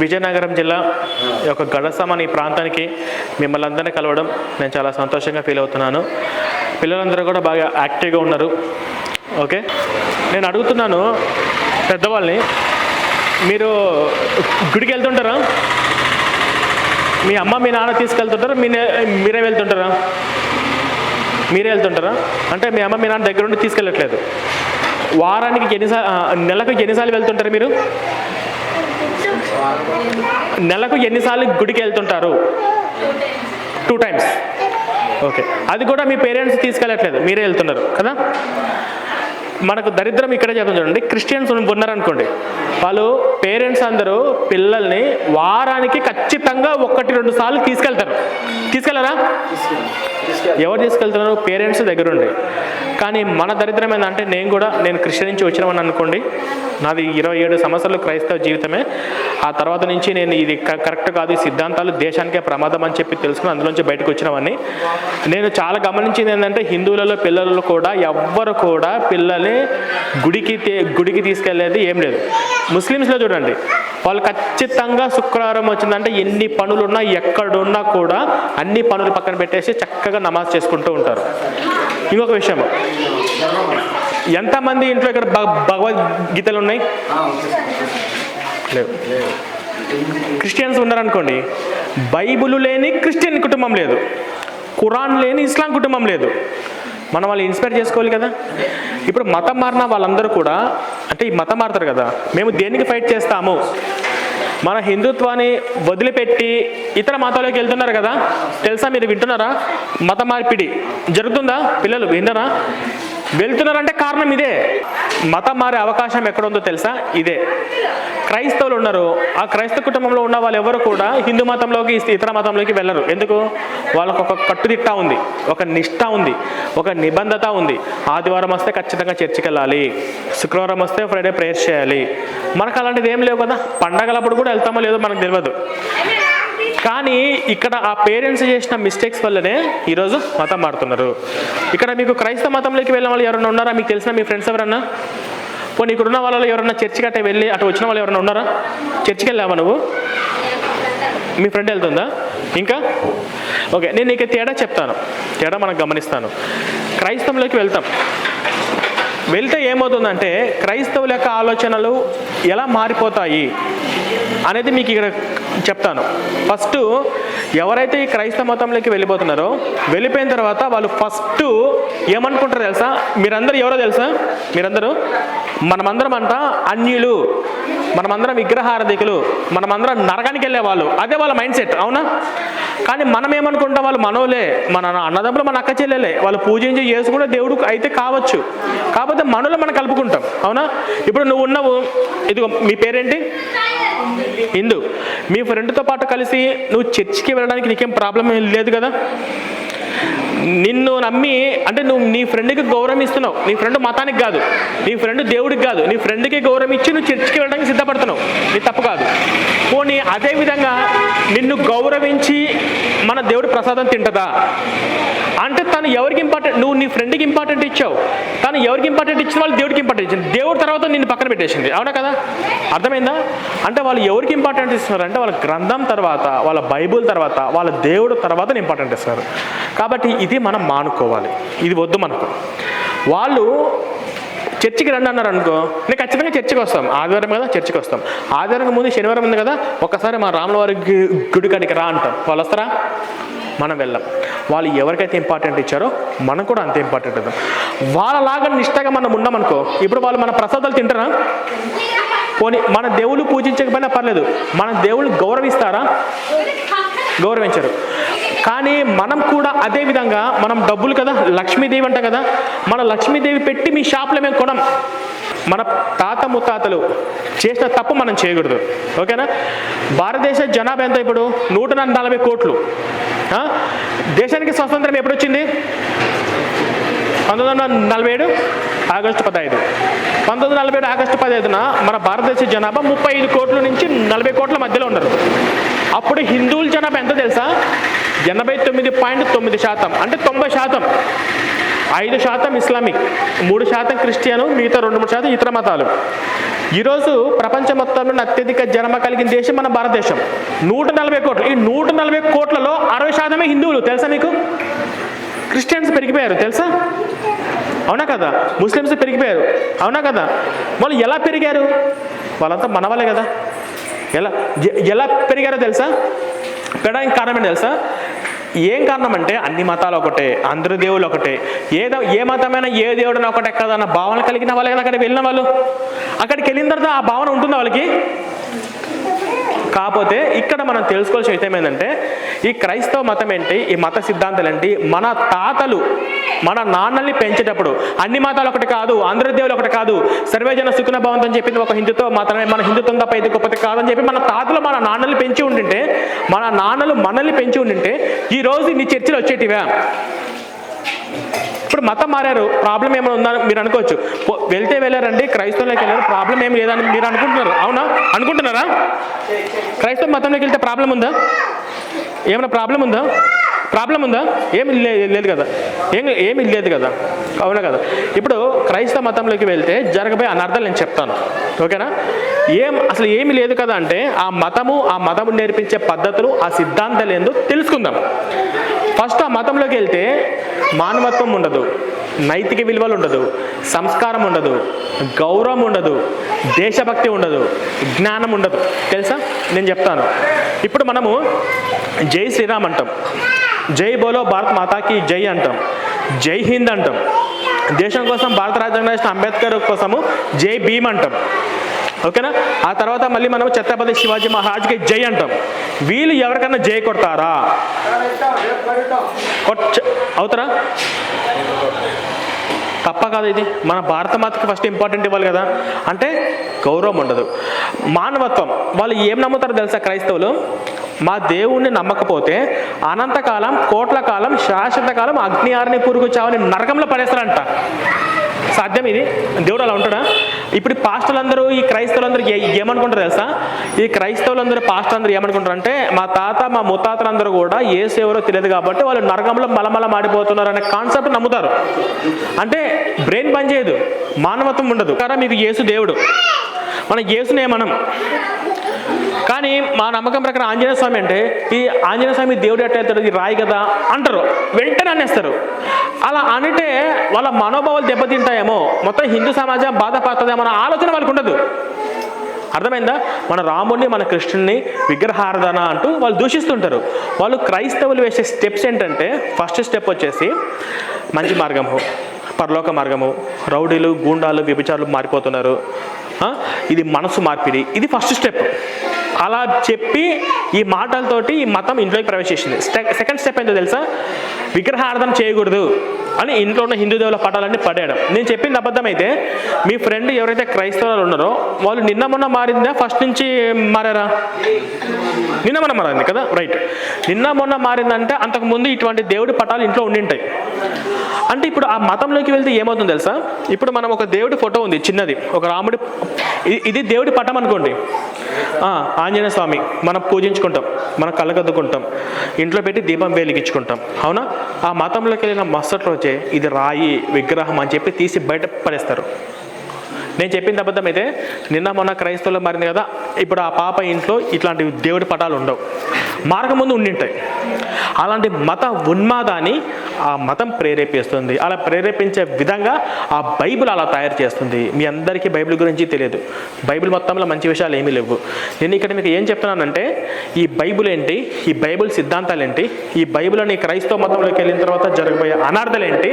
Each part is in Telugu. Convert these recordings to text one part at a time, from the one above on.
విజయనగరం జిల్లా ఈ యొక్క గడసం అనే ఈ ప్రాంతానికి మిమ్మల్ని అందరినీ కలవడం నేను చాలా సంతోషంగా ఫీల్ అవుతున్నాను. పిల్లలందరూ కూడా బాగా యాక్టివ్గా ఉన్నారు. ఓకే? నేను అడుగుతున్నాను పెద్దవాళ్ళని. మీరు గుడికి వెళ్తుంటారా? మీ అమ్మ మీ నాన్న తీసుకెళ్తుంటారా? మీ మీరే వెళ్తుంటారా? మీరే వెళ్తుంటారా? అంటే మీ అమ్మ మీ నాన్న దగ్గర ఉండి తీసుకెళ్ళట్లేదు. వారానికి ఎన్నిసార్లు నెలకు ఎన్నిసార్లు వెళ్తుంటారు మీరు? నెలకు ఎన్నిసార్లు గుడికి వెళ్తుంటారు? టూ టైమ్స్ ఓకే అది కూడా మీ పేరెంట్స్ తీసుకెళ్ళట్లేదు. మీరే వెళ్తున్నారు కదా? మనకు దరిద్రం ఇక్కడే చెప్తాం చూడండి. క్రిస్టియన్స్ ఉన్నారనుకోండి. వాళ్ళు పేరెంట్స్ అందరూ పిల్లల్ని వారానికి ఖచ్చితంగా ఒకటి రెండు సార్లు తీసుకెళ్తారు. తీసుకెళ్ళరా? ఎవరు తీసుకెళ్తున్నారు? పేరెంట్స్ దగ్గరుండి. కానీ మన దరిద్రం ఏంటంటే నేను కూడా నేను క్రిస్టియన్ నుంచి వచ్చినామని అనుకోండి. నాది ఇరవై ఏడు సంవత్సరాలు క్రైస్తవ జీవితమే. ఆ తర్వాత నుంచి నేను ఇది క- కరెక్ట్ కాదు ఈ సిద్ధాంతాలు దేశానికే ప్రమాదం అని చెప్పి తెలుసుకుని అందులోంచి బయటకు వచ్చినవన్నీ నేను చాలా గమనించింది ఏంటంటే హిందువులలో పిల్లలు కూడా ఎవ్వరు కూడా పిల్లల్ని గుడికి గుడికి తీసుకెళ్ళేది ఏం లేదు. ముస్లిమ్స్లో చూడండి వాళ్ళు ఖచ్చితంగా శుక్రవారం వచ్చిందంటే ఎన్ని పనులు ఉన్నా ఎక్కడున్నా కూడా అన్ని పనులు పక్కన పెట్టేసి చక్కగా నమాజ్ చేసుకుంటూ ఉంటారు. ఇంకొక విషయం. ఎంతమంది ఇంట్లో ఇక్కడ భగ- భగవద్గీతలు ఉన్నాయి? లేవు క్రిస్టియన్స్ ఉన్నారనుకోండి బైబిల్ లేని క్రిస్టియన్ కుటుంబం లేదు. ఖురాన్ లేని ఇస్లాం కుటుంబం లేదు. మనం వాళ్ళు ఇన్స్పైర్ చేసుకోవాలి కదా? ఇప్పుడు మతం మారిన వాళ్ళందరూ కూడా అంటే ఈ మతం మారుతారు కదా? మేము దేనికి ఫైట్ చేస్తాము? మన హిందుత్వాన్ని వదిలిపెట్టి ఇతర మతాలకు వెళ్తున్నారు కదా? తెలుసా మీరు వింటున్నారా? మత మార్పిడి జరుగుతుందా? పిల్లలు విన్నారా వెళ్తున్నారంటే కారణం ఇదే. మతం మారే అవకాశం ఎక్కడ ఉందో తెలుసా? ఇదే. క్రైస్తవులు ఉన్నారు. ఆ క్రైస్తవ కుటుంబంలో ఉన్న వాళ్ళు ఎవరు కూడా హిందూ మతంలోకి ఇతర మతంలోకి వెళ్ళరు. ఎందుకు? వాళ్ళకు ఒక కట్టుదిట్ట ఉంది. ఒక నిష్ఠ ఉంది. ఒక నిబంధత ఉంది. ఆదివారం వస్తే ఖచ్చితంగా చర్చికి వెళ్ళాలి. శుక్రవారం వస్తే ఫ్రైడే ప్రేయర్ చేయాలి. మనకు అలాంటిది ఏం లేవు కదా? పండగలప్పుడు కూడా వెళ్తామో లేదో మనకు తెలియదు కానీ ఇక్కడ ఆ పేరెంట్స్ చేసిన మిస్టేక్స్ వల్లనే ఈరోజు మతం మారుతున్నారు. ఇక్కడ మీకు క్రైస్తవ మతంలోకి వెళ్ళిన వాళ్ళు ఎవరైనా ఉన్నారా? మీకు తెలిసిన మీ ఫ్రెండ్స్ ఎవరన్నా? పోనీ ఇక్కడ ఉన్న వాళ్ళలో ఎవరన్నా చర్చికి అట్టే వెళ్ళి అటు వచ్చిన వాళ్ళు ఎవరైనా ఉన్నారా? చర్చికి వెళ్ళావా నువ్వు? మీ ఫ్రెండ్ వెళ్తుందా? ఇంకా? ఓకే నేను నీకు తేడా చెప్తాను. తేడా మనకు గమనిస్తాను. క్రైస్తవంలోకి వెళ్తాం. వెళ్తే ఏమవుతుందంటే క్రైస్తవుల యొక్క ఆలోచనలు ఎలా మారిపోతాయి అనేది మీకు ఇక్కడ చెప్తాను. ఫస్ట్ ఎవరైతే ఈ క్రైస్తవ మతంలోకి వెళ్ళిపోతున్నారో వెళ్ళిపోయిన తర్వాత వాళ్ళు ఫస్ట్ ఏమనుకుంటారో తెలుసా? మీరందరూ ఎవరో తెలుసా? మీరందరూ? మనమందరం అంట అన్యులు. మనమందరం విగ్రహారధికులు. మనమందరం నరకానికి వెళ్ళే వాళ్ళు అదే వాళ్ళ మైండ్ సెట్ అవునా? కానీ మనం ఏమనుకుంటాం వాళ్ళు మనోలే మన అన్నదమ్ములు మన అక్క చెల్లెలే. వాళ్ళు పూజించి చేసి కూడా దేవుడు అయితే కావచ్చు. కాకపోతే మనలో మనం కలుపుకుంటాం అవునా? ఇప్పుడు నువ్వు ఉన్నావు ఇదిగో మీ పేరేంటి? ఇందు మీ ఫ్రెండ్తో పాటు కలిసి నువ్వు చర్చికి వెళ్ళడానికి నీకేం ప్రాబ్లం ఏం లేదు కదా? నిన్ను నమ్మి అంటే నువ్వు నీ ఫ్రెండ్కి గౌరవం ఇస్తున్నావు. నీ ఫ్రెండ్ మతానికి కాదు. నీ ఫ్రెండ్ దేవుడికి కాదు. నీ ఫ్రెండ్కి గౌరవం ఇచ్చి నువ్వు చర్చికి వెళ్ళడానికి సిద్ధపడుతున్నావు. నీ తప్పు కాదు. పోనీ అదేవిధంగా నిన్ను గౌరవించి మన దేవుడు ప్రసాదం తింటదా? అంటే తను ఎవరికి ఇంపార్టెంట్ నువ్వు నీ ఫ్రెండ్కి ఇంపార్టెంట్ ఇచ్చావు. తను ఎవరికి ఇంపార్టెంట్ ఇచ్చిన వాళ్ళు దేవుడికి ఇంపార్టెంట్ ఇచ్చింది. దేవుడి తర్వాత నిన్ను పక్కన పెట్టేసింది. అవునా కదా? అర్థమైందా? అంటే వాళ్ళు ఎవరికి ఇంపార్టెంట్ ఇస్తున్నారు అంటే వాళ్ళ గ్రంథం తర్వాత వాళ్ళ బైబుల్ తర్వాత వాళ్ళ దేవుడు తర్వాత ఇంపార్టెంట్ ఇస్తారు కాబట్టి ఇది మనం మానుకోవాలి. ఇది వద్దు మనకు. వాళ్ళు చర్చికి రండి అన్నారు అనుకో నేను ఖచ్చితంగా చర్చికి వస్తాం. ఆదివారం కదా చర్చికి వస్తాం. ఆదివారం ముందు శనివారం ఉంది కదా ఒక్కసారి మా రాములవారి గుడి కాడికి రా అంటాం. వాళ్ళు వస్తారా? మనం వెళ్ళాం. వాళ్ళు ఎవరికైతే ఇంపార్టెంట్ ఇచ్చారో మనం కూడా అంతే ఇంపార్టెంట్ ఇద్దాం వాళ్ళలాగా నిష్టగా మనం ఉన్నామనుకో ఇప్పుడు వాళ్ళు మన ప్రసాదాలు తింటారా? పోనీ మన దేవుళ్ళు పూజించకపోయినా పర్లేదు. మన దేవుళ్ళు గౌరవిస్తారా? గౌరవించరు. కానీ మనం కూడా అదే విధంగా మనం డబ్బులు కదా లక్ష్మీదేవి అంట కదా మన లక్ష్మీదేవి పెట్టి మీ షాప్లో మేము కొనం. మన తాత ముత్తాతలు చేసిన తప్పు మనం చేయకూడదు. ఓకేనా? భారతదేశ జనాభా ఎంత ఇప్పుడు? నూట నలభై కోట్లు. దేశానికి స్వతంత్రం ఎప్పుడు వచ్చింది పంతొమ్మిది వందల నలభై ఏడు? ఆగస్టు పదహైదు. పంతొమ్మిది వందల నలభై ఏడు ఆగస్టు పదహైదున మన భారతదేశ జనాభా ముప్పై ఐదు కోట్ల నుంచి నలభై కోట్ల మధ్యలో ఉన్నారు. అప్పుడు హిందువుల జనాభా ఎంత తెలుసా? ఎనభై తొమ్మిది పాయింట్ తొమ్మిది శాతం. అంటే తొంభై శాతం. ఐదు శాతం ఇస్లామిక్ మూడు శాతం క్రిస్టియను మిగతా రెండు మూడు శాతం ఇతర మతాలు. ఈరోజు ప్రపంచం మొత్తంలో అత్యధిక జన్మ కలిగిన దేశం మన భారతదేశం. నూట నలభై కోట్లు. ఈ నూట నలభై కోట్లలో అరవై శాతమే హిందువులు. తెలుసా మీకు? క్రిస్టియన్స్ పెరిగిపోయారు. తెలుసా? అవునా కదా? ముస్లిమ్స్ పెరిగిపోయారు. అవునా కదా? వాళ్ళు ఎలా పెరిగారు? వాళ్ళంతా మనవాళ్ళే కదా. ఎలా ఎలా పెరిగారో తెలుసా? పెరగడానికి కారణం తెలుసా? ఏం కారణం అంటే అన్ని మతాలు ఒకటే అందరు దేవుళ్ళు ఒకటే. ఏదో ఏ మతమైనా ఏ దేవుడిన ఒకటే కదా అన్న భావన కలిగిన వాళ్ళే కదా అక్కడికి వెళ్ళిన వాళ్ళు? అక్కడికి వెళ్ళిన తర్వాత ఆ భావన ఉంటుందా వాళ్ళకి? కాకపోతే ఇక్కడ మనం తెలుసుకోవాల్సిన విషయం ఏంటంటే ఈ క్రైస్తవ మతం ఏంటి? ఈ మత సిద్ధాంతాలు ఏంటి? మన తాతలు మన నాన్నల్ని పెంచేటప్పుడు అన్ని మతాలు ఒకటి కాదు ఆంధ్రదేవులు ఒకటి కాదు సర్వేజన సుఖన భవంతం అని చెప్పింది ఒక హిందుతో మాత్రమే మన హిందుత్వం తప్ప ఇది గొప్పది కాదని చెప్పి మన తాతలు మన నాన్నల్ని పెంచి ఉండింటే మన నాన్నలు మనల్ని పెంచి ఉండింటే ఈ రోజు నీ చర్చలు వచ్చేటివా? ఇప్పుడు మతం మారారు ప్రాబ్లం ఏమైనా ఉందని మీరు అనుకోవచ్చు. వెళ్తే వెళ్ళారండి క్రైస్తవులోకి వెళ్ళారు ప్రాబ్లం ఏం లేదని మీరు అనుకుంటున్నారు. అవునా? అనుకుంటున్నారా? క్రైస్తవ మతంలోకి వెళ్తే ప్రాబ్లం ఉందా? ఏమైనా ప్రాబ్లం ఉందా? ప్రాబ్లం ఉందా? ఏమి లే- లేదు కదా. ఏం ఏమి లేదు కదా. అవునా కదా. ఇప్పుడు క్రైస్తవ మతంలోకి వెళ్తే జరగబోయే అనర్థాలు నేను చెప్తాను. ఓకేనా? ఏం అసలు ఏమి లేదు కదా అంటే ఆ మతము ఆ మతము నేర్పించే పద్ధతులు ఆ సిద్ధాంతాలు ఏందో తెలుసుకుందాం. ఫస్ట్ ఆ మతంలోకి వెళ్తే మానవత్వం ఉండదు నైతిక విలువలు ఉండదు సంస్కారం ఉండదు గౌరవం ఉండదు దేశభక్తి ఉండదు జ్ఞానం ఉండదు. తెలుసా? నేను చెప్తాను. ఇప్పుడు మనము జై శ్రీరామ్ అంటాం. జై బోలో భారత్ మాతాకి జై అంటాం. జై హింద్ అంటాం. దేశం కోసం భారత రాజ్యాంగం రాసిన అంబేద్కర్ కోసము జై భీమ్ అంటాం. ఓకేనా? ఆ తర్వాత మళ్ళీ మనం ఛత్రపతి శివాజీ మహారాజ్కి జై అంటాం. వీళ్ళు ఎవరికన్నా జై కొడతారా? కొట్ అవుతారా? తప్ప కాదు ఇది. మన భారత మాతకి ఫస్ట్ ఇంపార్టెంట్ ఇవ్వాలి కదా. అంటే గౌరవం ఉండదు. మానవత్వం. వాళ్ళు ఏం నమ్ముతారో తెలుసా క్రైస్తవులు? మా దేవుణ్ణి నమ్మకపోతే అనంతకాలం కోట్ల కాలం శాశ్వత కాలం అగ్ని ఆరిని పురుగు చావని నరకంలో పడేస్తారంట. సాధ్యం ఇది. దేవుడు అలా ఉంటాడా? ఇప్పుడు పాస్టర్లందరూ ఈ క్రైస్తవులందరూ ఏమనుకుంటారు తెలుసా? ఈ క్రైస్తవులందరూ పాస్టర్లందరూ ఏమనుకుంటారు అంటే మా తాత మా ముత్తాతలందరూ కూడా ఏసు ఎవరో తెలియదు కాబట్టి వాళ్ళు నరకంలో మలమల మాడిపోతున్నారు అనే కాన్సెప్ట్ నమ్ముతారు. అంటే బ్రెయిన్ పనిచేయదు మానవత్వం ఉండదు. కానీ మీకు యేసు దేవుడు. మన యేసునే మనం. కానీ మా నమ్మకం ప్రకారం ఆంజనేయ స్వామి అంటే ఈ ఆంజనేయ స్వామి దేవుడు ఎట్టయితాడు ఇది రాయి కదా అంటారు. వెంటనే అనేస్తారు. అలా అంటే వాళ్ళ మనోభావాలు దెబ్బతింటాయేమో మొత్తం హిందూ సమాజం బాధపడుతుందేమో అన్న ఆలోచన వాళ్ళకు ఉండదు. అర్థమైందా? మన రాముడిని మన కృష్ణుని విగ్రహారాధన అంటూ వాళ్ళు దూషిస్తుంటారు. వాళ్ళు క్రైస్తవులు వేసే స్టెప్స్ ఏంటంటే ఫస్ట్ స్టెప్ వచ్చేసి మంచి మార్గము పరలోక మార్గము. రౌడీలు గూండాలు వ్యభిచారులు మారిపోతున్నారు. ఇది మనసు మార్పిడి. ఇది ఫస్ట్ స్టెప్. అలా చెప్పి ఈ మాటలతోటి ఈ మతం ఇంట్లోకి ప్రవేశించింది. సెకండ్ స్టెప్ ఏంటో తెలుసా? విగ్రహార్థం చేయకూడదు అని ఇంట్లో ఉన్న హిందూ దేవుల పటాలన్నీ పడేయడం. నేను చెప్పింది అబద్ధమైతే మీ ఫ్రెండ్ ఎవరైతే క్రైస్తవులు ఉన్నారో వాళ్ళు నిన్న మొన్న మారిందా? ఫస్ట్ నుంచి మారారా? నిన్న మొన్న మారింది కదా? రైట్ నిన్న మొన్న మారిందంటే అంతకుముందు ఇటువంటి దేవుడి పటాలు ఇంట్లో ఉండింటాయి అంటే ఇప్పుడు ఆ మతంలోకి వెళ్తే ఏమవుతుంది తెలుసా? ఇప్పుడు మనం ఒక దేవుడి ఫోటో ఉంది చిన్నది. ఒక రాముడి ఇది- ఇది దేవుడి పటం అనుకోండి. ఆంజనేయ స్వామి మనం పూజించుకుంటాం మనం కళ్ళకద్దుకుంటాం ఇంట్లో పెట్టి దీపం వెలిగించుకుంటాం అవునా? ఆ మతంలోకి వెళ్ళిన మస్తట్లో వచ్చే ఇది రాయి విగ్రహం అని చెప్పి తీసి బయట పడేస్తారు. నేను చెప్పింది అబద్ధం అయితే నిన్న మొన్న క్రైస్తవులు మారింది కదా ఇప్పుడు ఆ పాప ఇంట్లో ఇట్లాంటి దేవుడి పటాలు ఉండవు. మార్గం ముందు ఉండింటాయి. అలాంటి మత ఉన్మాదాన్ని ఆ మతం ప్రేరేపిస్తుంది. అలా ప్రేరేపించే విధంగా ఆ బైబిల్ అలా తయారు చేస్తుంది. మీ అందరికీ బైబిల్ గురించి తెలియదు. బైబిల్ మొత్తంలో మంచి విషయాలు ఏమీ లేవు. నేను ఇక్కడ మీకు ఏం చెప్తున్నానంటే ఈ బైబిల్ ఏంటి ఈ బైబిల్ సిద్ధాంతాలు ఏంటి ఈ బైబిల్ అని క్రైస్తవ మతంలోకి వెళ్ళిన తర్వాత జరగబోయే అనార్థాలు ఏంటి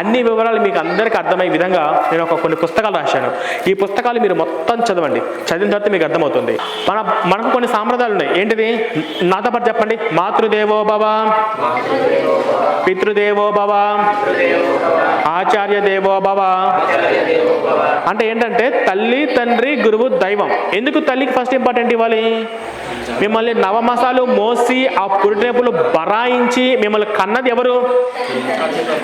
అన్ని వివరాలు మీకు అందరికీ అర్థమయ్యే విధంగా నేను ఒక కొన్ని పుస్తకాలు రాశాను. ఈ పుస్తకాలు మీరు మొత్తం చదవండి. చదివిన తర్వాత మీకు అర్థమవుతుంది. మన మనకు కొన్ని సాంప్రదాయాలు ఉన్నాయి. ఏంటిది నాతో పాటు చెప్పండి. మాతృదేవో భవ పితృదేవో భవ ఆచార్య దేవో భవ అంటే ఏంటంటే తల్లి తండ్రి గురువు దైవం. ఎందుకు తల్లికి ఫస్ట్ ఇంపార్టెంట్ ఇవ్వాలి? మిమ్మల్ని నవమసాలు మోసి ఆ పురిటేపులు బరాయించి మిమ్మల్ని కన్నది ఎవరు?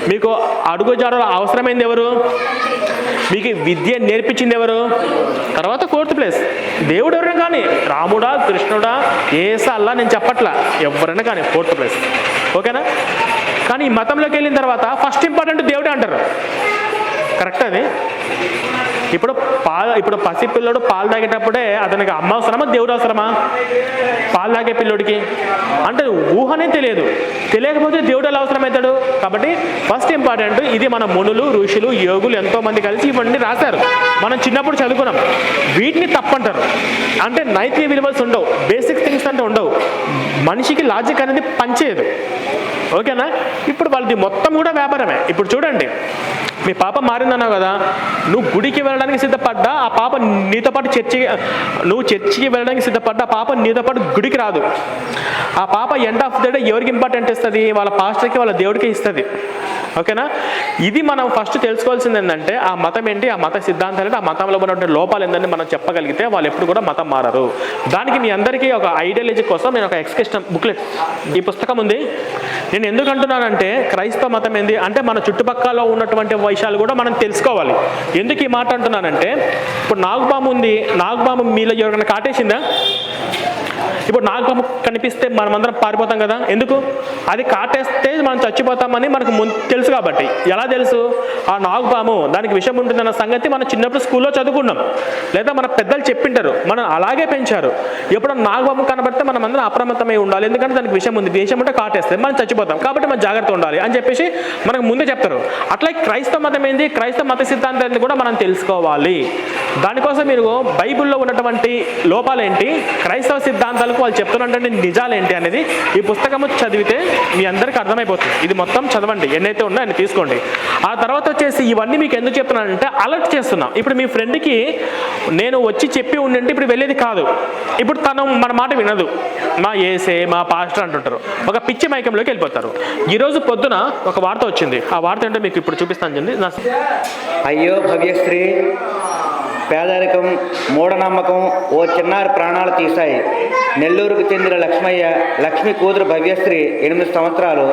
మీకు అడుగుజాడల అవసరమైంది ఎవరు? మీకు విద్య నేర్పించింది ఎవరు? తర్వాత ఫోర్త్ ప్లేస్. దేవుడు ఎవరైనా కానీ రాముడా కృష్ణుడా ఏసా అల్లా నేను చెప్పట్లా. ఎవరైనా కానీ ఫోర్త్ ప్లేస్. ఓకేనా? కానీ ఈ మతంలోకి వెళ్ళిన తర్వాత ఫస్ట్ ఇంపార్టెంట్ దేవుడే అంటారు. కరెక్ట్ అది. ఇప్పుడు పాలు ఇప్పుడు పసిపిల్లడు పాలు తాగేటప్పుడే అతనికి అమ్మ అవసరమా దేవుడు అవసరమా? పాలు తాగే పిల్లోడికి. అంటే ఊహనే తెలియదు. తెలియకపోతే దేవుడు ఎలా అవసరమవుతాడు? కాబట్టి ఫస్ట్ ఇంపార్టెంట్ ఇది మన మునులు ఋషులు యోగులు ఎంతోమంది కలిసి ఇవన్నీ రాశారు. మనం చిన్నప్పుడు చదువుకున్నాం. వీటిని తప్పంటారు. అంటే నైతిక విలువలు ఉండవు. బేసిక్ థింగ్స్ అంటే ఉండవు. మనిషికి లాజిక్ అనేది పనిచేయదు. ఓకేనా? ఇప్పుడు వాళ్ళది మొత్తం కూడా వ్యాపారమే. ఇప్పుడు చూడండి. మీ పాప మారిందన్నావు కదా నువ్వు గుడికి వెళ్ళడానికి సిద్ధపడ్డా ఆ పాప నీతో పాటు చర్చి నువ్వు చర్చికి వెళ్ళడానికి సిద్ధపడ్డా ఆ పాప నీతో పాటు గుడికి రాదు. ఆ పాప ఎండ్ ఆఫ్ ద డే ఎవరికి ఇంపార్టెంట్ ఇస్తుంది? వాళ్ళ పాస్టర్కి వాళ్ళ దేవుడికి ఇస్తుంది. ఓకేనా? ఇది మనం ఫస్ట్ తెలుసుకోవాల్సింది ఏంటంటే ఆ మతం ఏంటి? ఆ మత సిద్ధాంతాలు ఆ మతంలో ఉన్నటువంటి లోపాలు ఏంటని మనం చెప్పగలిగితే వాళ్ళు ఎప్పుడు కూడా మతం మారరు. దానికి మీ అందరికీ ఒక ఐడియాలజీ కోసం నేను ఒక ఎక్స్కెషన్ బుక్లెట్ ఈ పుస్తకం ఉంది. నేను ఎందుకు అంటున్నానంటే క్రైస్తవ మతం ఏంది? అంటే మన చుట్టుపక్కల ఉన్నటువంటి విషయాలు కూడా మనం తెలుసుకోవాలి. ఎందుకు ఈ మాట అంటున్నానంటే ఇప్పుడు నాగుపాము ఉంది నాగుపాము మీలో ఎవరికైనా కాటేసిందా? ఇప్పుడు నాకు కనిపిస్తే మనమందరం పారిపోతాం కదా. ఎందుకు? అది కాటేస్తే మనం చచ్చిపోతామని మనకు ముందు తెలుసు కాబట్టి. ఎలా తెలుసు? ఆ నాగుపాము దానికి విషయం ఉంటుందన్న సంగతి మనం చిన్నప్పుడు స్కూల్లో చదువుకున్నాం. లేదా మన పెద్దలు చెప్పింటారు. మనం అలాగే పెంచారు. ఎప్పుడు నాగపాము కనబడితే మనం అందరం అప్రమత్తమై ఉండాలి. ఎందుకంటే దానికి విషయం ఉంది. విషయం ఉంటే కాటేస్తే మనం చచ్చిపోతాం. కాబట్టి మనం జాగ్రత్త ఉండాలి అని చెప్పేసి మనకు ముందే చెప్తారు. అట్లా క్రైస్తవ మతం ఏంది? క్రైస్తవ మత సిద్ధాంతాన్ని కూడా మనం తెలుసుకోవాలి. దానికోసం మీరు బైబిల్లో ఉన్నటువంటి లోపాలేంటి? క్రైస్తవ సిద్ధాంతాలకు వాళ్ళు చెప్తున్నటువంటి నిజాలేంటి అనేది ఈ పుస్తకము చదివితే మీ అందరికీ అర్థమైపోతుంది. ఇది మొత్తం చదవండి. ఎన్నైతే ఉన్నా అన్ని తీసుకోండి. ఆ తర్వాత వచ్చేసి ఇవన్నీ మీకు ఎందుకు చెప్తున్నానంటే అలర్ట్ చేస్తున్నాం. ఇప్పుడు మీ ఫ్రెండ్కి నేను వచ్చి చెప్పి ఉండింటే ఇప్పుడు వెళ్ళేది కాదు. ఇప్పుడు తను మన మాట వినదు. మా ఏసే మా పాస్టర్ అంటుంటారు. ఒక పిచ్చి మైకంలోకి వెళ్ళిపోతారు. ఈరోజు పొద్దున ఒక వార్త వచ్చింది. ఆ వార్త ఏంటో మీకు ఇప్పుడు చూపిస్తాను. చూడండి. అయ్యో భవ్యశ్రీ. పేదరికం మూఢనమ్మకం ఓ చిన్నారి ప్రాణాలు తీశాయి. నెల్లూరుకు చెందిన లక్ష్మయ్య లక్ష్మి కూతురు భవ్యశ్రీ ఎనిమిది సంవత్సరాలు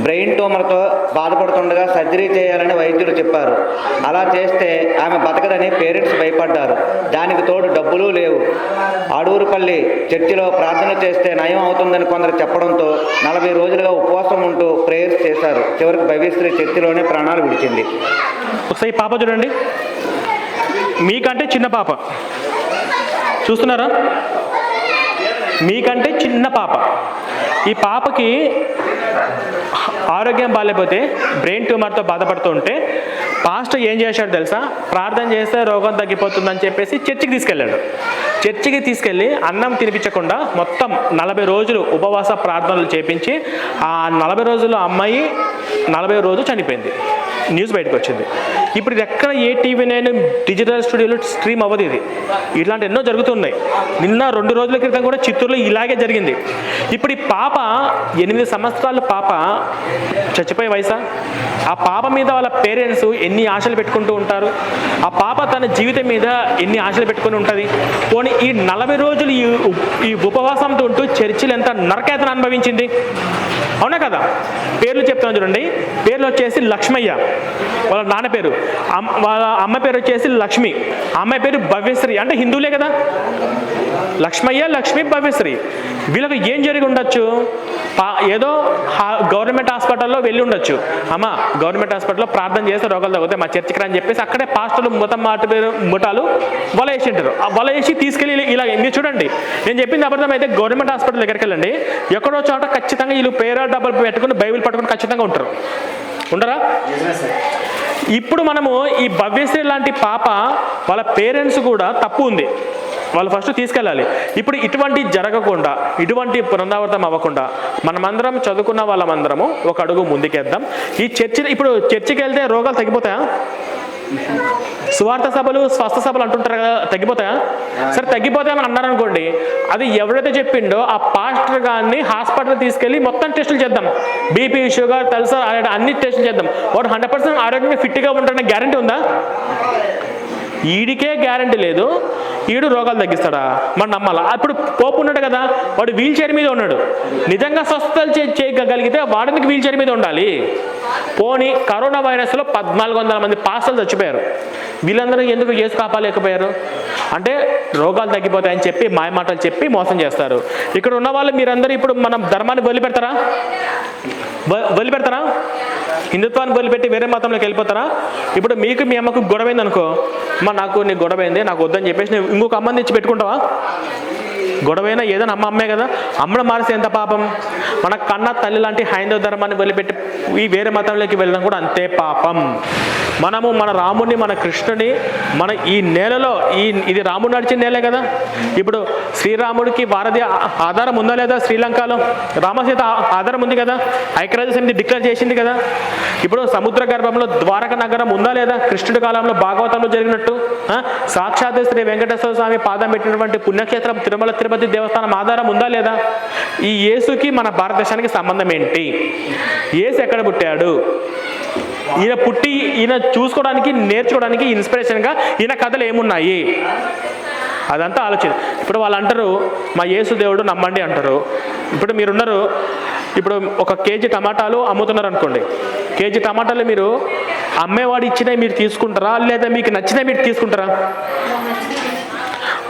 బ్రెయిన్ ట్యూమర్తో బాధపడుతుండగా సర్జరీ చేయాలని వైద్యులు చెప్పారు. అలా చేస్తే ఆమె బతకదని పేరెంట్స్ భయపడ్డారు. దానికి తోడు డబ్బులు లేవు. ఆడూరుపల్లి చర్చిలో ప్రార్థన చేస్తే నయం అవుతుందని కొందరు చెప్పడంతో నలభై రోజులుగా ఉపవాసం ఉంటూ ప్రేయర్స్ చేశారు. చివరికి భవ్యశ్రీ చర్చిలోనే ప్రాణాలు విడిచింది. ఒకసారి పాప చూడండి. మీకంటే చిన్న పాప. చూస్తున్నారా? మీకంటే చిన్న పాప. ఈ పాపకి ఆరోగ్యం బాగాలేకపోతే బ్రెయిన్ ట్యూమర్తో బాధపడుతూ ఉంటే పాస్టర్ ఏం చేశాడు తెలుసా? ప్రార్థన చేస్తే రోగం తగ్గిపోతుందని చెప్పేసి చర్చికి తీసుకెళ్ళాడు. చర్చికి తీసుకెళ్ళి అన్నం తినిపించకుండా మొత్తం నలభై రోజులు ఉపవాస ప్రార్థనలు చేపించి ఆ నలభై రోజులు అమ్మాయి నలభై రోజు చనిపోయింది. న్యూస్ బయటకు వచ్చింది. ఇప్పుడు ఇది ఎక్కడ ఏ టీవీ డిజిటల్ స్టూడియోలో స్ట్రీమ్ అవ్వదు ఇది. ఇట్లాంటి ఎన్నో జరుగుతున్నాయి. నిన్న రెండు రోజుల క్రితం కూడా చిత్తూరులో ఇలాగే జరిగింది. ఇప్పుడు ఈ పాప ఎనిమిది సంవత్సరాల పాప చచ్చిపోయే వయసా? ఆ పాప మీద వాళ్ళ పేరెంట్స్ ఎన్ని ఆశలు పెట్టుకుంటూ ఉంటారు? ఆ పాప తన జీవితం మీద ఎన్ని ఆశలు పెట్టుకుని ఉంటుంది? పోనీ ఈ నలభై రోజులు ఈ ఈ ఉపవాసంతో ఉంటూ చర్చిలు ఎంత నరకేతను అనుభవించింది? అవునా కదా? పేర్లు చెప్తాను చూడండి. పేర్లు వచ్చేసి లక్ష్మయ్య. వాళ్ళ నాన్న పేరు. వాళ్ళ అమ్మ పేరు వచ్చేసి లక్ష్మి. అమ్మాయి పేరు భవ్యశ్రీ. అంటే హిందువులే కదా? లక్ష్మయ్య లక్ష్మి భవ్యశ్రీ. వీళ్ళకి ఏం జరిగి ఉండొచ్చు? ఏదో హా- గవర్నమెంట్ హాస్పిటల్లో వెళ్ళి ఉండొచ్చు. అమ్మ గవర్నమెంట్ హాస్పిటల్లో ప్రార్థన చేస్తే రోగాలు తగ్గుతాయి మా చర్చికి అని చెప్పేసి అక్కడే పాస్టర్లు మొత్తం మాట పేరు ముఠాలు వల వేసి ఉంటారు ఆ వల వేసి తీసుకెళ్ళి ఇలా- మీరు చూడండి. నేను చెప్పింది అబద్ధం అయితే గవర్నమెంట్ హాస్పిటల్ దగ్గరికి వెళ్ళండి. ఎక్కడో చోట ఖచ్చితంగా వీళ్ళు పేరా డబ్బులు పెట్టుకుని బైబిల్ పట్టుకుని ఖచ్చితంగా ఉంటారు. ఉండరా? ఇప్పుడు మనము ఈ భవ్యశ్రీ లాంటి పాప వాళ్ళ పేరెంట్స్ కూడా తప్పు ఉంది. వాళ్ళు ఫస్ట్ తీసుకెళ్ళాలి. ఇప్పుడు ఇటువంటి జరగకుండా ఇటువంటి పునరావృతం అవ్వకుండా మనమందరం చదువుకున్న వాళ్ళమందరము ఒక అడుగు ముందుకేద్దాం. ఈ చర్చి ఇప్పుడు చర్చికి వెళ్తే రోగాలు తగ్గిపోతాయా? స్వార్థ సభలు స్వస్థ సభలు అంటుంటారు కదా తగ్గిపోతాయా? సరే తగ్గిపోతాయని అన్నారు అనుకోండి అది ఎవరైతే చెప్పిండో ఆ పాస్టర్ గారిని హాస్పిటల్ తీసుకెళ్ళి మొత్తం టెస్టులు చేద్దాం. బీపీ షుగర్ తెలుసా అన్ని టెస్టులు చేద్దాం. వాడు హండ్రెడ్ పర్సెంట్ ఆరోగ్యంగా ఫిట్గా ఉంటాడనే గ్యారంటీ ఉందా? ఈడికే గ్యారంటీ లేదు. ఈడు రోగాలు తగ్గిస్తాడా? మనం నమ్మాలా? అప్పుడు పోపు ఉన్నాడు కదా వాడు వీల్ చైర్ మీద ఉన్నాడు. నిజంగా స్వస్థతలు చే- చేయగలిగితే వాడికి వీల్ చైర్ మీద ఉండాలి? పోనీ కరోనా వైరస్లో పద్నాలుగు వందల మంది పాస్టర్లు చచ్చిపోయారు. వీళ్ళందరూ ఎందుకు చేసి కాపాలేకపోయారు? అంటే రోగాలు తగ్గిపోతాయని చెప్పి మాయ మాటలు చెప్పి మోసం చేస్తారు. ఇక్కడ ఉన్న వాళ్ళు మీరందరూ ఇప్పుడు మనం ధర్మాన్ని వదిలిపెడతారా? వదిలిపెడతారా? హిందుత్వాన్ని వదిలిపెట్టి వేరే మతంలోకి వెళ్ళిపోతారా? ఇప్పుడు మీకు మీ అమ్మకు గొడవైంది అనుకో అమ్మ నాకు నీ గొడవైంది నాకు వద్దని చెప్పేసి ఇంకొక అమ్మని తెచ్చి పెట్టుకుంటావా? గొడవైనా ఏదైనా అమ్మ అమ్మే కదా. అమ్మను మారిస్తే ఎంత పాపం? మన కన్న తల్లి లాంటి హైందవ ధర్మాన్ని వదిలిపెట్టి ఈ వేరే మతంలోకి వెళ్ళడం కూడా అంతే పాపం. మనము మన రాముడిని మన కృష్ణుని మన ఈ నేలలో ఈ ఇది రాముడు నడిచిన నేలే కదా. ఇప్పుడు శ్రీరాముడికి వారధి ఆధారం ఉందా లేదా శ్రీలంకలో? రామసీత ఆ- ఆధారం ఉంది కదా. ఐక్యరాజ్య సమితి డిక్లేర్ చేసింది కదా. ఇప్పుడు సముద్ర గర్భంలో ద్వారక నగరం ఉందా లేదా? కృష్ణుడి కాలంలో భాగవతంలో జరిగినట్టు సాక్షాత్ శ్రీ వెంకటేశ్వర స్వామి పాదం పెట్టినటువంటి పుణ్యక్షేత్రం తిరుమల తిరుపతి దేవస్థానం ఆధారం ఉందా లేదా? ఈ యేసుకి మన భారతదేశానికి సంబంధం ఏంటి? యేసు ఎక్కడ పుట్టాడు? ఈయన పుట్టి ఈయన చూసుకోవడానికి నేర్చుకోవడానికి ఇన్స్పిరేషన్గా ఈయన కథలు ఏమున్నాయి? అదంతా ఆలోచన. ఇప్పుడు వాళ్ళు అంటారు మా యేసు దేవుడు నమ్మండి అంటారు. ఇప్పుడు మీరున్నారు ఇప్పుడు ఒక కేజీ టమాటాలు అమ్ముతున్నారు అనుకోండి. కేజీ టమాటాలు మీరు అమ్మేవాడు ఇచ్చినవి మీరు తీసుకుంటారా? లేదా మీకు నచ్చినవి మీరు తీసుకుంటారా?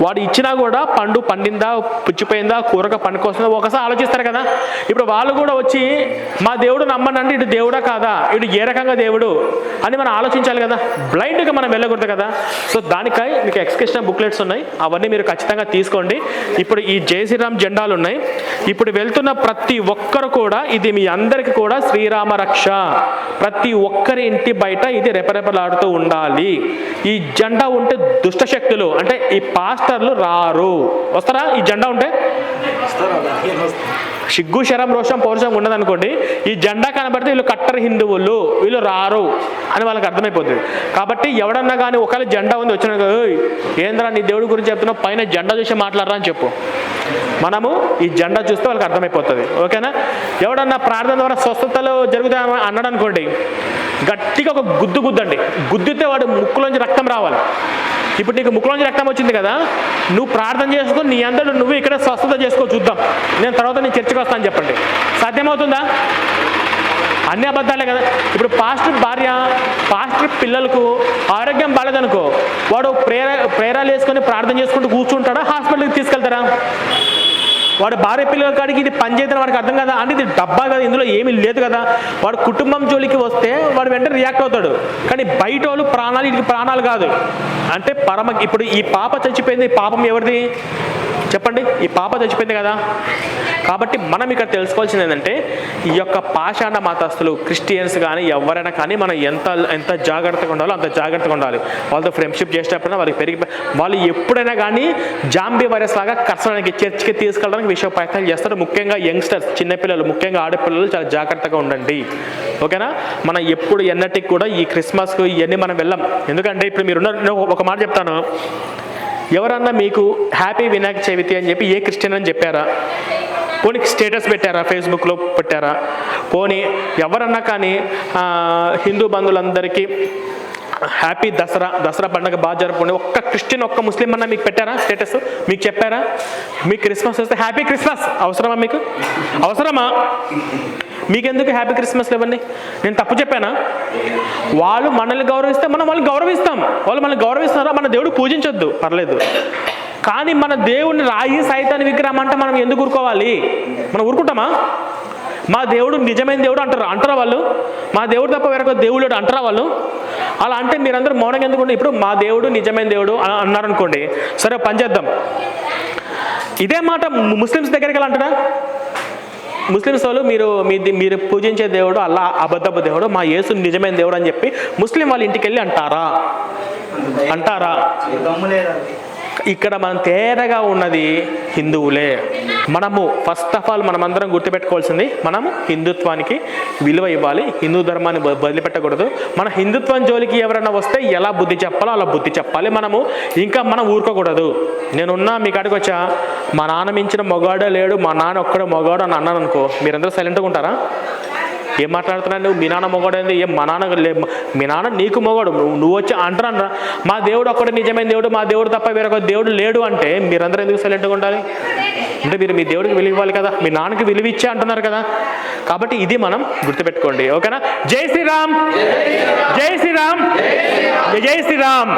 వాడు ఇచ్చినా కూడా పండు పండిందా పుచ్చిపోయిందా కూరగా పండుకొస్తుందా ఒకసారి ఆలోచిస్తారు కదా. ఇప్పుడు వాళ్ళు కూడా వచ్చి మా దేవుడు నమ్మనండి ఇటు దేవుడా కాదా? ఇటు ఏ రకంగా దేవుడు? అని మనం ఆలోచించాలి కదా. బ్లైండ్గా మనం వెళ్ళకూడదు కదా. సో దానికై మీకు ఎక్స్కర్షన్ బుక్లెట్స్ ఉన్నాయి. అవన్నీ మీరు ఖచ్చితంగా తీసుకోండి. ఇప్పుడు ఈ జై శ్రీరామ్ జెండాలు ఉన్నాయి. ఇప్పుడు వెళ్తున్న ప్రతి ఒక్కరు కూడా ఇది మీ అందరికి కూడా శ్రీరామ రక్ష. ప్రతి ఒక్కరి ఇంటి బయట ఇది రెపరెపలాడుతూ ఉండాలి. ఈ జెండా ఉంటే దుష్ట శక్తులు అంటే ఈ పాస్టర్లు రారు. వస్తారా? ఈ జెండా ఉంటే? సిగ్గు శరం రోషం పౌరుషం ఉండదనుకోండి. ఈ జెండా కనబడితే వీళ్ళు కట్టర్ హిందువులు వీళ్ళు రారు అని వాళ్ళకి అర్థమైపోతుంది కాబట్టి ఎవడన్నా కానీ ఒకవేళ జెండా ఉంది వచ్చిన ఏంద్రా నీ దేవుడి గురించి చెప్తున్నావు? పైన జెండా చూసి మాట్లాడరా అని చెప్పు. మనము ఈ జెండా చూస్తే వాళ్ళకి అర్థమైపోతుంది. ఓకేనా? ఎవడన్నా ప్రార్థన ద్వారా స్వస్థతలు జరుగుతాయి అన్నాడు అనుకోండి గట్టిగా ఒక గుద్దు గుద్దండి. గుద్దితే వాడు ముక్కులోంచి రక్తం రావాలి. ఇప్పుడు నీకు ముక్కులోంచి రక్తం వచ్చింది కదా నువ్వు ప్రార్థన చేసుకుని నీ అందరూ నువ్వు ఇక్కడ స్వస్థత చేసుకో చూద్దాం. నేను తర్వాత నీ చర్చకు వస్తాను చెప్పండి. సాధ్యమవుతుందా? అన్ని అబద్ధాలే కదా. ఇప్పుడు పాస్టర్ భార్య పాస్టర్ పిల్లలకు ఆరోగ్యం బాగాలేదనుకో వాడు ప్రేర ప్రేరాలు వేసుకొని ప్రార్థన చేసుకుంటూ కూర్చుంటాడా హాస్పిటల్కి తీసుకెళ్తారా? వాడు భార్య పిల్లల కాడికి ఇది పని వాడికి అర్థం కదా. అంటే ఇది డబ్బా కదా ఇందులో ఏమీ లేదు కదా. వాడు కుటుంబం జోలికి వస్తే వాడు వెంటనే రియాక్ట్ అవుతాడు. కానీ బయట వాళ్ళు ప్రాణాలు ఇది ప్రాణాలు కాదు. అంటే పరమ ఇప్పుడు ఈ పాప చచ్చిపోయింది ఈ పాపం ఎవరిది? చెప్పండి ఈ పాప చచ్చిపోయింది కదా. కాబట్టి మనం ఇక్కడ తెలుసుకోవాల్సింది ఏంటంటే ఈ యొక్క పాషాణ మతస్థులు క్రిస్టియన్స్ కానీ ఎవరైనా కానీ మనం ఎంత ఎంత జాగ్రత్తగా ఉండాలో అంత జాగ్రత్తగా ఉండాలి. వాళ్ళతో ఫ్రెండ్షిప్ చేసేటప్పుడు వాళ్ళకి పెరిగి వాళ్ళు ఎప్పుడైనా కానీ జాంబీ వైరస్ లాగా కర్సడానికి చర్చికి తీసుకెళ్ళడానికి విషయ ప్రయత్నాలు చేస్తారు. ముఖ్యంగా యంగ్స్టర్స్ చిన్నపిల్లలు ముఖ్యంగా ఆడపిల్లలు చాలా జాగ్రత్తగా ఉండండి. ఓకేనా? మనం ఎప్పుడు ఎన్నటికి కూడా ఈ క్రిస్మస్కు ఇవన్నీ మనం వెళ్ళాం. ఎందుకంటే ఇప్పుడు మీరు ఒక మాట చెప్తాను. ఎవరన్నా మీకు హ్యాపీ వినాయక చవితి అని చెప్పి ఏ క్రిస్టియన్ అని చెప్పారా? పోనీ స్టేటస్ పెట్టారా? ఫేస్బుక్లో పెట్టారా? పోనీ ఎవరన్నా కానీ హిందూ బంధువులందరికీ హ్యాపీ దసరా దసరా పండుగ బాగా జరుపుకోండి ఒక్క క్రిస్టియన్ ఒక్క ముస్లిం అన్న మీకు పెట్టారా స్టేటస్? మీకు చెప్పారా? మీ క్రిస్మస్ వస్తే హ్యాపీ క్రిస్మస్. అవసరమా మీకు? అవసరమా? మీకెందుకు హ్యాపీ క్రిస్మస్ ఇవ్వండి నేను తప్పు చెప్పానా? వాళ్ళు మనల్ని గౌరవిస్తే మనం వాళ్ళని గౌరవిస్తాం. వాళ్ళు మనల్ని గౌరవిస్తున్నారా? మన దేవుడు పూజించొద్దు. పర్లేదు. కానీ మన దేవుడిని రాయి సైతాన్ని విగ్రహం అంటే మనం ఎందుకు ఊరుకోవాలి? మనం ఊరుకుంటామా? మా దేవుడు నిజమైన దేవుడు అంటారు. అంటారా వాళ్ళు? మా దేవుడు తప్ప వేరొక దేవుడు అంటారా వాళ్ళు? అలా అంటే మీరందరూ మౌనంగా ఎందుకు ఇప్పుడు మా దేవుడు నిజమైన దేవుడు అని అన్నారనుకోండి. సరే పని చేద్దాం. ఇదే మాట ముస్లిమ్స్ దగ్గరికి వెళ్ళి అంటారా ముస్లిమ్స్ వాళ్ళు మీరు మీ మీరు పూజించే దేవుడు అల్లా అబద్ధపు దేవుడు మా యేసు నిజమైన దేవుడు అని చెప్పి ముస్లిం వాళ్ళ ఇంటికి వెళ్ళి అంటారా? అంటారా ఇక్కడ మనం తేరగా ఉన్నది హిందువులే. మనము ఫస్ట్ ఆఫ్ ఆల్ మనమందరం గుర్తుపెట్టుకోవాల్సింది మనము హిందుత్వానికి విలువ ఇవ్వాలి హిందూ ధర్మాన్ని బదిలిపెట్టకూడదు. వదిలిపెట్టకూడదు మన హిందుత్వం జోలికి ఎవరైనా వస్తే ఎలా బుద్ధి చెప్పాలో అలా బుద్ధి చెప్పాలి మనము. ఇంకా మనం ఊరుకోకూడదు. నేనున్నా మీ కాడికి వచ్చా మా నాన్న మించిన మగాడో లేడు మా నాన్న ఒక్కడో మొగాడు అని అన్నాను అనుకో మీరందరూ సైలెంట్గా ఉంటారా? ఏం మాట్లాడుతున్నాను నువ్వు? మీ నాన్న మొగడైంది? ఏం మా నాన్న మీ నాన్న నీకు మొగడు. నువ్వు నువ్వు వచ్చి అంటున్నా మా దేవుడు ఒక్కడే నిజమైన దేవుడు మా దేవుడు తప్ప వేరొక దేవుడు లేడు అంటే మీరందరూ ఎందుకు సైలెంట్గా ఉండాలి? అంటే మీరు మీ దేవుడికి విలువ ఇవ్వాలి కదా? మీ నాన్నకి విలువ ఇచ్చే అంటున్నారు కదా? కాబట్టి ఇది మనం గుర్తుపెట్టుకోండి. ఓకేనా? జై శ్రీరామ్! జై శ్రీరామ్! జై శ్రీరామ్!